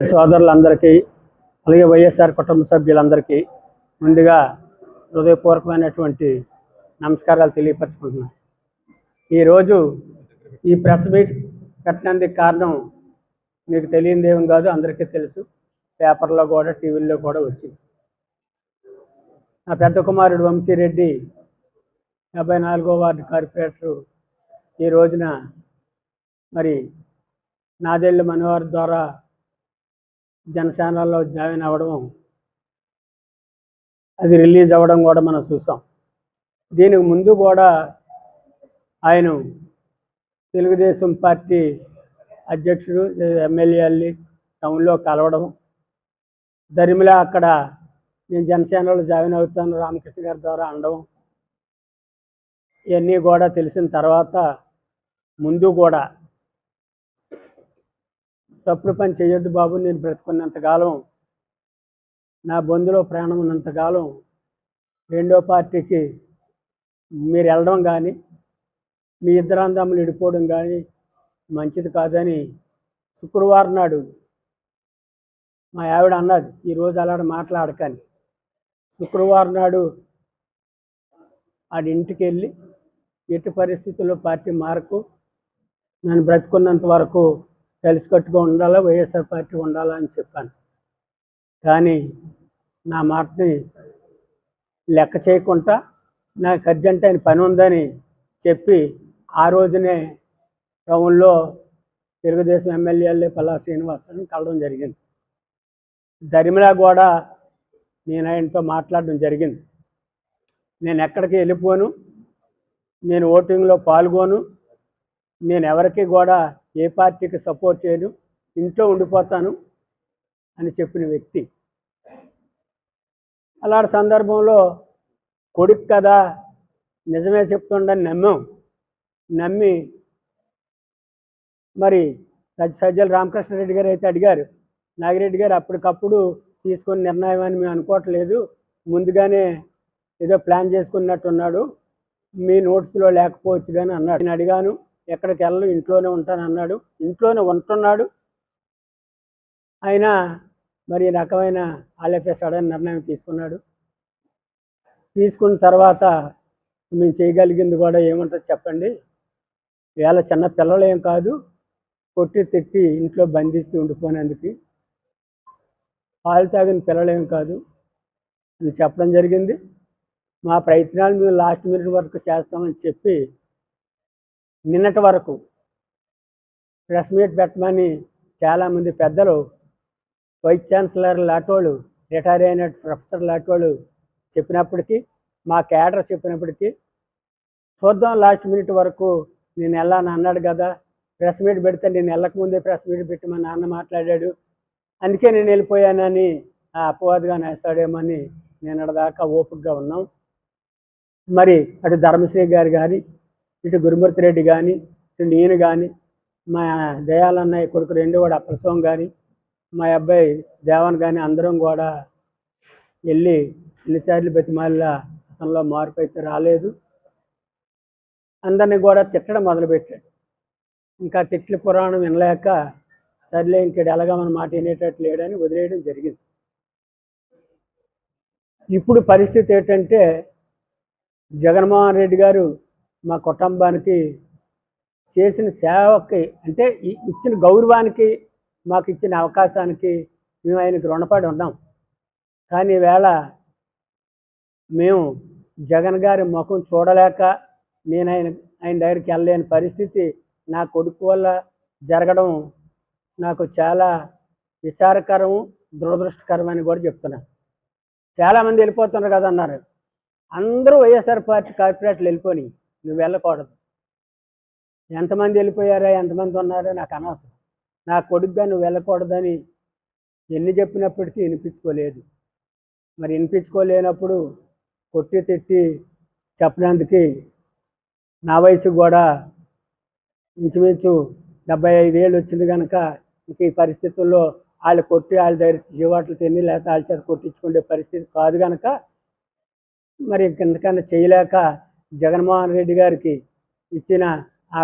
సోదరులందరికీ అలాగే వైఎస్ఆర్ కుటుంబ సభ్యులందరికీ ముందుగా హృదయపూర్వకమైనటువంటి నమస్కారాలు తెలియపరచుకుంటున్నాను ఈరోజు ఈ ప్రెస్ మీట్ పెట్టినందుకు కారణం మీకు తెలియనిదేం కాదు అందరికీ తెలుసు. పేపర్లో కూడా టీవీల్లో కూడా వచ్చింది. నా పెద్ద కుమారుడు వంశీరెడ్డి డెబ్బై నాలుగో వార్డు కార్పొరేటరు. ఈ రోజున మరి నాదెళ్ళ మనోహర్ ద్వారా జనసేనలో జాయిన్ అవ్వడం అది రిలీజ్ అవ్వడం కూడా మనం చూసాం. దీనికి ముందు కూడా ఆయన తెలుగుదేశం పార్టీ అధ్యక్షుడు ఎమ్మెల్యేల్ని టౌన్లో కలవడం. దరిమిలా అక్కడ నేను జనసేనలో జాయిన్ అవుతాను రామకృష్ణ గారి ద్వారా అనడం. ఇవన్నీ కూడా తెలిసిన తర్వాత ముందు కూడా తప్పుడు పని చేయొద్దు బాబు నేను బ్రతుకున్నంతకాలం నా బంధులో ప్రాణం ఉన్నంతకాలం రెండో పార్టీకి మీరు వెళ్ళడం కానీ మీ ఇద్దరు అందములు విడిపోవడం కానీ మంచిది కాదని శుక్రవారం నాడు మా ఆవిడ అన్నది. ఈరోజు అలాడ మాట్లాడకని శుక్రవారం నాడు ఆడి ఇంటికి వెళ్ళి ఎట్టి పరిస్థితుల్లో పార్టీ మారకు నన్ను బ్రతుకున్నంత వరకు కలిసికట్టుగా ఉండాలా వైఎస్ఆర్ పార్టీ ఉండాలా అని చెప్పాను. కానీ నా మాటని లెక్క చేయకుండా నాకు అర్జెంట్ అయిన పని ఉందని చెప్పి ఆ రోజునే టౌన్లో తెలుగుదేశం ఎమ్మెల్యేలే పల్లా శ్రీనివాసరావు కలవడం జరిగింది. దరిమిలా కూడా నేను ఆయనతో మాట్లాడడం జరిగింది. నేను ఎక్కడికి వెళ్ళిపోను నేను ఓటింగ్లో పాల్గొను నేను ఎవరికి కూడా ఏ పార్టీకి సపోర్ట్ చేయను ఇంట్లో ఉండిపోతాను అని చెప్పిన వ్యక్తి. అలాంటి సందర్భంలో కొడుకు కదా నిజమే చెప్తుండని నమ్మాం. నమ్మి మరి సజ్జ సజ్జల రామకృష్ణారెడ్డి గారు అయితే అడిగారు నాగిరెడ్డి గారు అప్పటికప్పుడు తీసుకున్న నిర్ణయం అని మేము అనుకోవట్లేదు. ముందుగానే ఏదో ప్లాన్ చేసుకున్నట్టున్నాడు. మీ నోట్స్లో లేకపోవచ్చు కానీ అన్నాడు. నేను అడిగాను ఎక్కడికి వెళ్ళను ఇంట్లోనే ఉంటాను అన్నాడు. ఇంట్లోనే ఉంటున్నాడు. అయినా మరి ఈ రకమైన ఆలఫ్య సడన్ నిర్ణయం తీసుకున్నాడు. తీసుకున్న తర్వాత మేము చేయగలిగింది కూడా ఏముంటుంది చెప్పండి? వేళ చిన్న పిల్లలేం కాదు. కొట్టి తిట్టి ఇంట్లో బంధిస్తూ ఉండిపోయినందుకు పాలు తాగిన పిల్లలేం కాదు అని చెప్పడం జరిగింది. మా ప్రయత్నాలు మేము లాస్ట్ మినిట్ వరకు చేస్తామని చెప్పి నిన్నటి వరకు ప్రెస్ మీట్ పెట్టమని చాలామంది పెద్దలు వైస్ ఛాన్సలర్ లాటోళ్ళు రిటైర్ అయిన ప్రొఫెసర్ లాటోళ్ళు చెప్పినప్పటికీ మా క్యాడర్ చెప్పినప్పటికీ చూద్దాం లాస్ట్ మినిట్ వరకు నేను వెళ్ళాను అన్నాడు కదా ప్రెస్ మీట్ పెడితే నేను వెళ్ళకముందే ప్రెస్ మీట్ పెట్టి మా నాన్న మాట్లాడాడు. అందుకే నేను వెళ్ళిపోయానని ఆ అపవాదుగా నేస్తాడేమని నేను దాకా ఓపికగా ఉన్నాం. మరి అటు ధర్మశ్రీ గారు కానీ ఇటు గురుమూర్తి రెడ్డి కానీ ఇటు నేను కానీ మా దయాలన్నయ్య కొడుకు రెండో వాడు అప్రసవం కానీ మా అబ్బాయి దేవన్ కానీ అందరం కూడా వెళ్ళి ఎన్నిసార్లు బతిమాలిలా అతనిలో మార్పు అయితే రాలేదు. అందరినీ కూడా తిట్టడం మొదలుపెట్టాడు. ఇంకా తిట్ల పురాణం వినలేక సర్లే ఇంకడు ఎలాగా మన మాట వినేటట్టు లేడని వదిలేయడం జరిగింది. ఇప్పుడు పరిస్థితి ఏంటంటే జగన్మోహన్ రెడ్డి గారు మా కుటుంబానికి చేసిన సేవకి అంటే ఇచ్చిన గౌరవానికి మాకు ఇచ్చిన అవకాశానికి మేము ఆయనకి రుణపడి ఉన్నాం. కానీ ఈవేళ మేము జగన్ గారి ముఖం చూడలేక నేను ఆయన ఆయన దగ్గరికి వెళ్ళలేని పరిస్థితి నా కొడుకు వల్ల జరగడం నాకు చాలా విచారకరం దురదృష్టకరం అని కూడా చెప్తున్నాను చాలామంది వెళ్ళిపోతున్నారు కదా అన్నారు అందరూ వైఎస్ఆర్ పార్టీ కార్పొరేట్లు వెళ్ళిపోయి నువ్వు వెళ్ళకూడదు. ఎంతమంది వెళ్ళిపోయారా? ఎంతమంది ఉన్నారో? నాకు అనవసరం. నా కొడుకుగా నువ్వు వెళ్ళకూడదని ఎన్ని చెప్పినప్పటికీ వినిపించుకోలేదు. మరి వినిపించుకోలేనప్పుడు కొట్టి తిట్టి చెప్పినందుకు నా వయసు కూడా ఇంచుమించు డెబ్బై ఐదేళ్ళు వచ్చింది కనుక ఇంక ఈ పరిస్థితుల్లో వాళ్ళు కొట్టి వాళ్ళ దగ్గర జీవాట్లు తిని లేకపోతే వాళ్ళ చేత కొట్టించుకునే పరిస్థితి కాదు కనుక మరి ఇంకెందుకన్నా చేయలేక జగన్మోహన్ రెడ్డి గారికి ఇచ్చిన ఆ